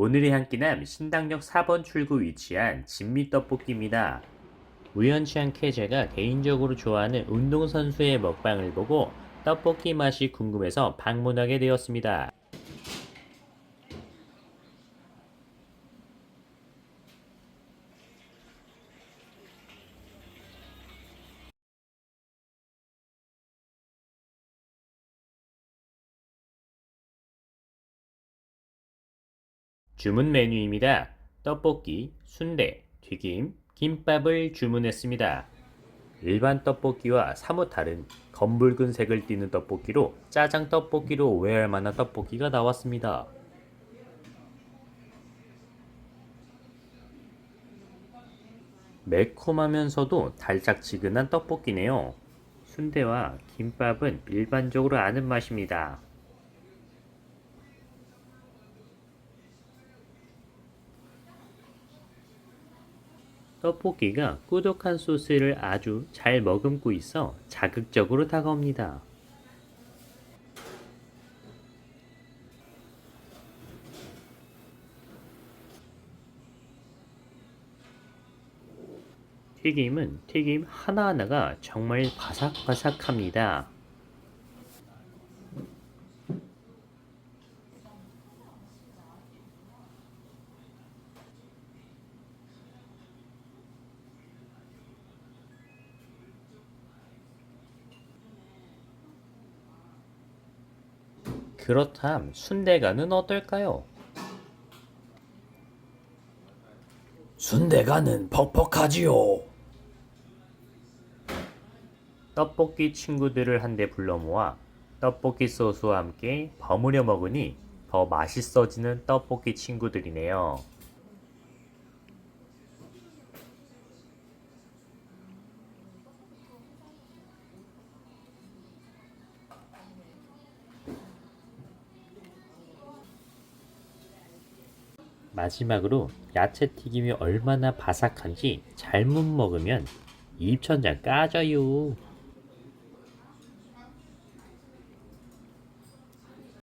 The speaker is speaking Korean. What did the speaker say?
오늘의 한 끼는 신당역 4번 출구 위치한 진미 떡볶이입니다. 우연치 않게 제가 개인적으로 좋아하는 운동선수의 먹방을 보고 떡볶이 맛이 궁금해서 방문하게 되었습니다. 주문 메뉴입니다. 떡볶이, 순대, 튀김, 김밥을 주문했습니다. 일반 떡볶이와 사뭇 다른 검붉은 색을 띠는 떡볶이로 짜장 떡볶이로 오해할 만한 떡볶이가 나왔습니다. 매콤하면서도 달짝지근한 떡볶이네요. 순대와 김밥은 일반적으로 아는 맛입니다. 떡볶이가 꾸덕한 소스를 아주 잘 머금고 있어 자극적으로 다가옵니다. 튀김은 튀김 하나하나가 정말 바삭바삭합니다. 그렇담 순대간은 어떨까요? 순대가는 퍽퍽하지요. 떡볶이 친구들을 한데 불러 모아 떡볶이 소스와 함께 버무려 먹으니 더 맛있어지는 떡볶이 친구들이네요. 마지막으로 야채 튀김이 얼마나 바삭한지 잘못 먹으면 입천장 까져요.